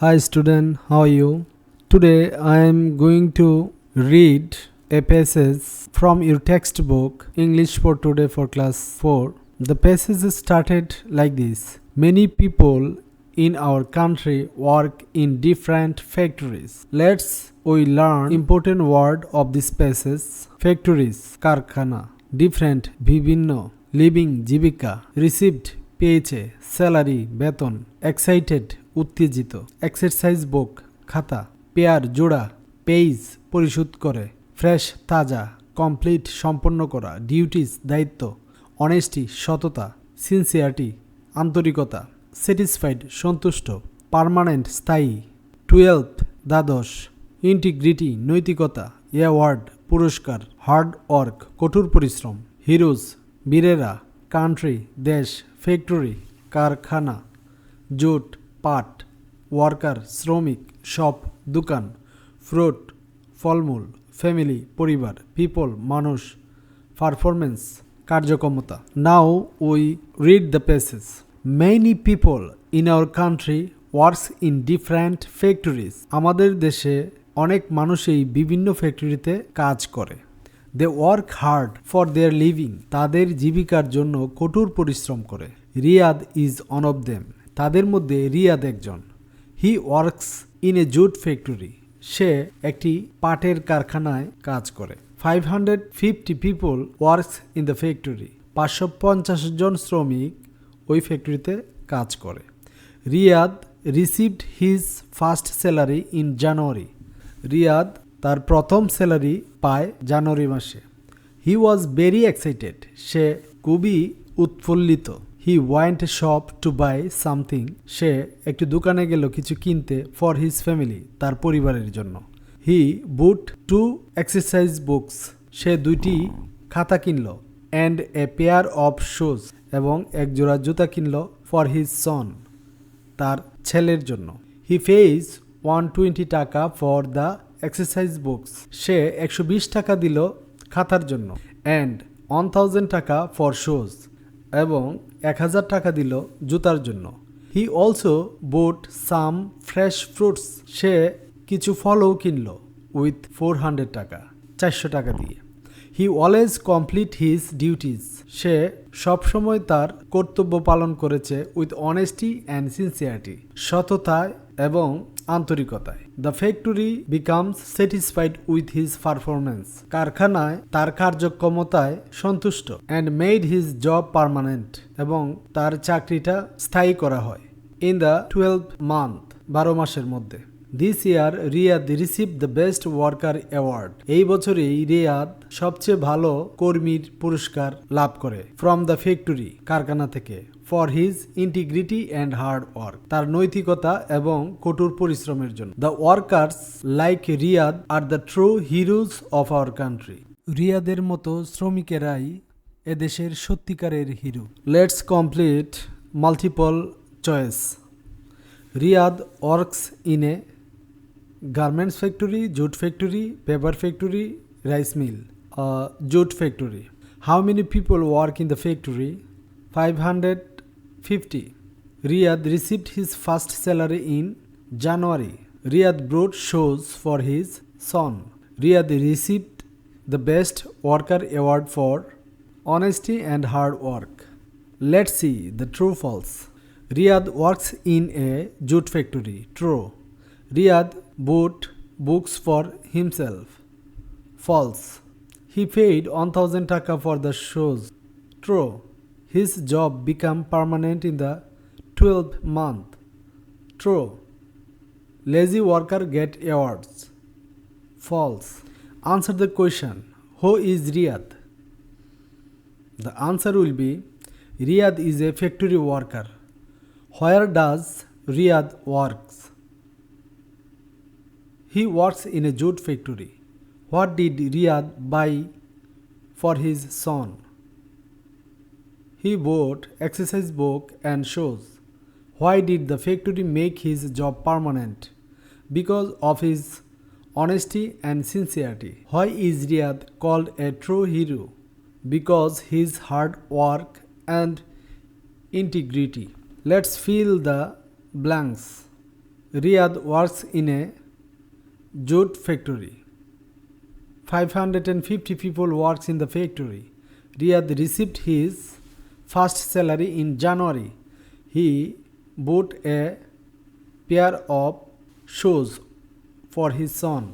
Hi student, how are you? Today I am going to read a passage from your textbook English for today for class 4. The passage started like this. Many people in our country work in different factories. Let's we learn important word of this passage factories, karkhana, different, bibhinno, living, jibika, received, পেয়েছে, salary, বেতন, excited উত্তেজিত, exercise book, খাতা, pair, জোড়া, page, পরিশোধ করে, fresh, তাজা, complete, সম্পন্ন করা, ডিউটিস, দায়িত্ব, অনেস্টি, সততা, সিনসিয়ারিটি, আন্তরিকতা, স্যাটিসফাইড, সন্তুষ্ট, পার্মানেন্ট, স্থায়ী, টুয়েলভ, দ্বাদশ, ইন্টিগ্রিটি, নৈতিকতা, অ্যাওয়ার্ড, পুরস্কার, হার্ড ওয়ার্ক, কঠোর পরিশ্রম, হিরোজ, বীরেরা, কান্ট্রি, দেশ, ফ্যাক্টরি, কারখানা, জুট, পাট, ওয়ার্কার, শ্রমিক, শপ, দোকান, ফ্রুট, ফলমূল, ফ্যামিলি, পরিবার, পিপল, মানুষ, পারফরমেন্স, কার্যক্ষমতা। Now we read the passage. Many people in our country works in different factories আমাদের দেশে অনেক মানুষই বিভিন্ন ফ্যাক্টরিতে কাজ করে। They work hard for their living তাদের জীবিকার জন্য কঠোর পরিশ্রম করে। Riyad is one of them তাদের মধ্যে রিয়াদ একজন। He works in a jute factory সে একটি পাটের কারখানায় কাজ করে। Five hundred fifty people works in the factory পাঁচশো পঞ্চাশ জন শ্রমিক ওই ফ্যাক্টরিতে কাজ করে। Riyad received his first salary in January Riyad তার প্রথম স্যালারি পায় জানুয়ারি মাসে। হি ওয়াজ ভেরি এক্সাইটেড সে খুবই উৎফুল্লিত। He want shop to buy something সে একটি দোকানে গেল কিছু কিনতে ফর হিজ ফ্যামিলি তার পরিবারের জন্য। He bought two exercise books সে দুইটি খাতা কিনল and a pair of shoes এবং এক জোড়া জুতা কিনল ফর হিজ সন তার ছেলের জন্য। He pays one twenty taka for the exercise books সে একশো বিশ টাকা দিল খাতার জন্য and one thousand taka for shoes এবং এক হাজার টাকা দিল জুতার জন্য। He also bought some fresh fruits সে কিছু ফলও কিনল উইথ ফোর হান্ড্রেড টাকা, চারশো টাকা দিয়ে। He always complete his duties সে সবসময় তার কর্তব্য পালন করেছে উইথ অনেস্টি অ্যান্ড সিনসিয়ারিটি সততায় এবং আন্তরিকতায়। The factory becomes satisfied with his performance কারখানায় তার কার্যক্ষমতায় সন্তুষ্ট and made his job permanent এবং তার চাকরিটা স্থায়ী করা হয়। ইন দ্য টুয়েলভ মান্থ বারো মাসের মধ্যে। This year Riyad receive the best worker award এই বছরেই রিয়াদ সবচেয়ে ভালো কর্মীর পুরস্কার লাভ করে। ফ্রম দ্য ফ্যাক্টরি কারখানা থেকে। For his integrity and hard work. তার নৈতিকতা এবং কঠোর পরিশ্রমের জন্য। The workers like Riyad are the true heroes of our country. রিয়াদের মতো শ্রমিকেরাই এদেশের সত্যিকারের hero. Let's complete multiple choice. Riyad works in a garments factory factory factory, paper factory, rice mill jute factory. How factory people work in the factory? Five factory 550 riyadh received his first salary in january riyadh brought shows for his son riyadh received the best worker award for honesty and hard work let's see the true false riyadh works in a jute factory true riyadh bought books for himself. False. He paid 1000 taka for the shows. True. His job become permanent in the 12th month. True. Lazy worker get awards. False. Answer the question. Who is Riyadh? The answer will be Riyadh is a factory worker. Where does Riyadh works? He works in a jute factory. What did Riyadh buy for his son? He bought exercise book and shoes. Why did the factory make his job permanent? Because of his honesty and sincerity. Why is Riyadh called a true hero? Because his hard work and integrity. Let's fill the blanks. Riyadh works in a jute factory. 550 people works in the factory. Riyadh received his first salary in January. He bought a pair of shoes for his son.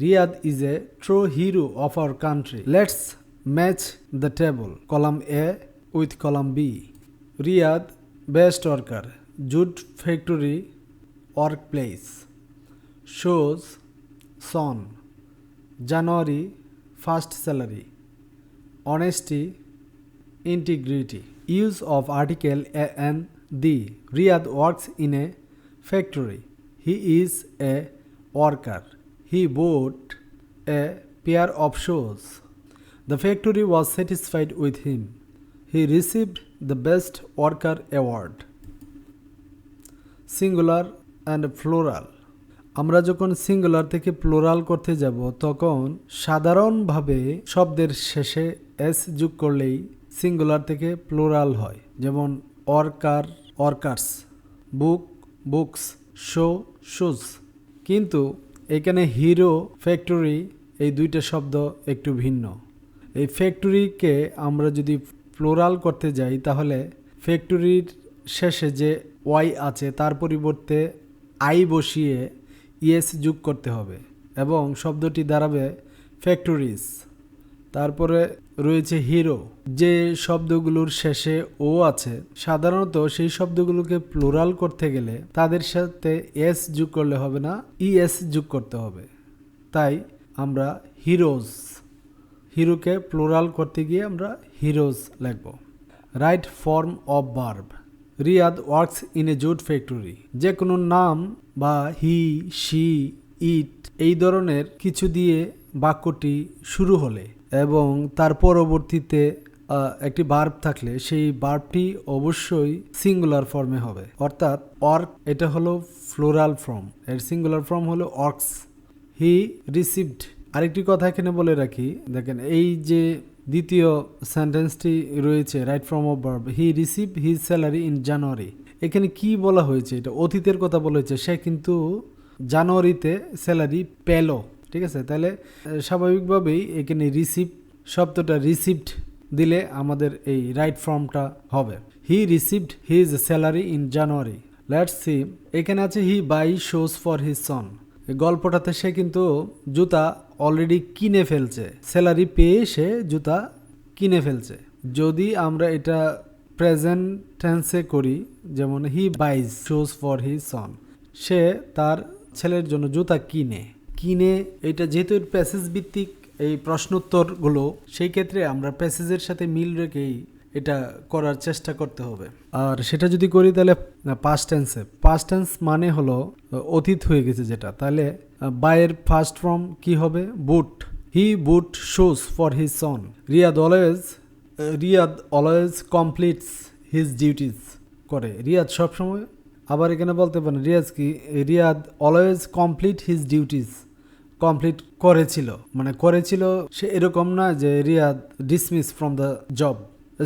Riyadh is a true hero of our country. Let's match the table. Column A with column B. Riyadh best worker. Jute factory workplace. Shows son. January first salary. Honesty integrity. Use of article and the. Riyadh works in a factory. He is a worker. He bought a pair of shoes. The factory was satisfied with him. He received the Best Worker Award. Singular and plural আমরা যখন singular থেকে plural করতে যাব তখন সাধারণভাবে শব্দের শেষে S যোগ করলেই সিঙ্গুলার থেকে প্লোরাল হয়। যেমন worker workers book books shoe shoes কিন্তু এখানে হিরো ফ্যাক্টরি এই দুইটা শব্দ একটু ভিন্ন। এই ফ্যাক্টরিকে আমরা যদি প্লোরাল করতে যাই, তাহলে ফ্যাক্টরির শেষে যে ওয়াই আছে, তার পরিবর্তে আই বসিয়ে ইএস যোগ করতে হবে। এবং শব্দটি দাঁড়াবে ফ্যাক্টরিজ তারপরে রয়েছে হিরো। যে শব্দগুলোর শেষে ও আছে, সাধারণত সেই শব্দগুলোকে প্লোরাল করতে গেলে তাদের সাথে এস যোগ করলে হবে না, ইএস যোগ করতে হবে। তাই আমরা হিরোজ, হিরোকে প্লোরাল করতে গিয়ে আমরা হিরোজ লিখব। Right form of verb Riyad works in a jute factory. যে কোনো নাম বা হি, শি, ইট, এই ধরনের কিছু দিয়ে বাক্যটি শুরু হলে এবং তার পরবর্তীতে একটি বার্ব থাকলে সেই বার্বটি অবশ্যই সিঙ্গুলার ফর্মে হবে। অর্থাৎ অর্ক, এটা হলো ফ্লোরাল ফর্ম। এর সিঙ্গুলার ফর্ম হলো অর্কস। হি রিসিভড। আরেকটি কথা এখানে বলে রাখি, দেখেন, এই যে দ্বিতীয় সেন্টেন্সটি রয়েছে, right form of verb, he receive his salary in January. এখানে কি বলা হয়েছে, এটা অতীতের কথা বলা হয়েছে, সে কিন্তু জানুয়ারিতে স্যালারি পেল। ঠিক আছে? তাহলে স্বাভাবিকভাবেই এখানে রিসিভ শব্দটা রিসিভড দিলে আমাদের এই রাইট ফর্মটা হবে। He received his salary in January let's see এখানে আছে he buy shoes for his son গল্পটাতে সে কিন্তু জুতা অলরেডি কিনে ফেলছে। স্যালারি পেয়ে সে জুতা কিনে ফেলছে। যদি আমরা এটা প্রেজেন্ট টেন্সে করি, যেমন he buys shoes for his son সে তার ছেলের জন্য জুতা কিনে। কিনে এটা যেহেতু প্যাসেজ ভিত্তিক এই প্রশ্নোত্তরগুলো, সেই ক্ষেত্রে আমরা প্যাসেজের সাথে মিল রেখেই এটা করার চেষ্টা করতে হবে। আর সেটা যদি করি তাহলে পাস্ট টেন্সে পাস্ট টেন্স মানে হলো, অতীত হয়ে গেছে যেটা। তাহলে, বায়ের ফার্স্ট ফর্ম কি হবে? Bought he bought shoes for his son Riyad always Riyad always completes his duties করে। রিয়াদ সবসময়, আবার এখানে বলতে পারেন রিয়াজ কি Riyad always complete his duties complete করেছিল। মানে করেছিল সে এরকম না যে Riyad dismiss from the job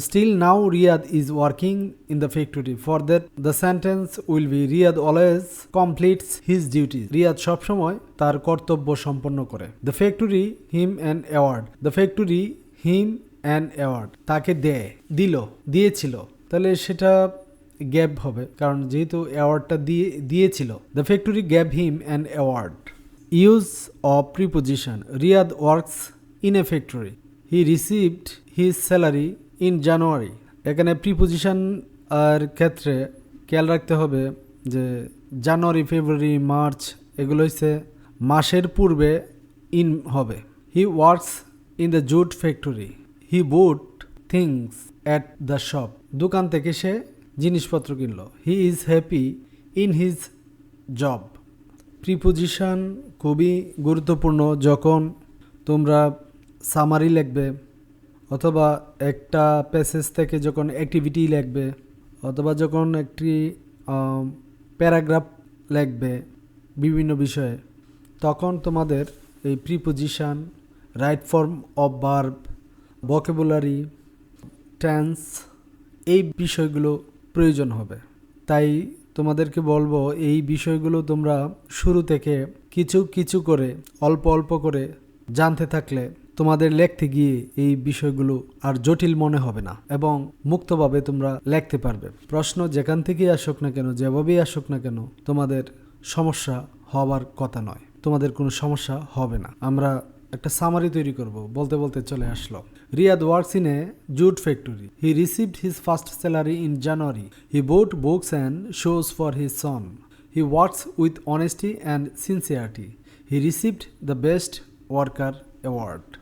still now Riyad is working in the factory for that the sentence will be Riyad always completes his duty Riyad সবসময় তার কর্তব্য সম্পন্ন করে। The factory him and award the factory him and award তাকে দেয়, দিল, দিয়েছিল। তাহলে সেটা গ্যাপ হবে। কারণ যেহেতু অ্যাওয়ার্ডটা দিয়ে, দিয়েছিল the factory gave him and award use of preposition Riyad works in a factory he received his salary in January এখানে প্রিপোজিশন আর ক্ষেত্রে খেয়াল রাখতে হবে যে জানুয়ারি ফেব্রুয়ারি মার্চ এগুলো হচ্ছে মাসের পূর্বে ইন হবে। He works in the jute factory he bought things at the shop দোকান থেকে সে জিনিসপত্র কিনলো। He is happy in his job preposition খুবই গুরুত্বপূর্ণ যখন তোমরা সামারি লিখবে অথবা একটা প্যাসেজ থেকে যখন অ্যাক্টিভিটি লিখবে অথবা যখন একটি প্যারাগ্রাফ লিখবে বিভিন্ন বিষয়ে, তখন তোমাদের এই preposition right form of verb vocabulary tense এই বিষয়গুলো প্রয়োজন হবে। তাই তোমাদেরকে বলব, এই বিষয়গুলো তোমরা শুরু থেকে কিছু কিছু করে, অল্প অল্প করে জানতে থাকলে তোমাদের লেখতে গিয়ে এই বিষয়গুলো আর জটিল মনে হবে না এবং মুক্তভাবে তোমরা লিখতে পারবে। প্রশ্ন যেখান থেকেই আসুক না কেন, যেভাবেই আসুক না কেন, তোমাদের সমস্যা হওয়ার কথা নয়। তোমাদের কোনো সমস্যা হবে না। আমরা একটা সামারি তৈরি করব। বলতে বলতে চলে আসলো। Riyad works in a jute factory. He received his first salary in January he bought books and shoes for his son he works with honesty and sincerity he received the best worker award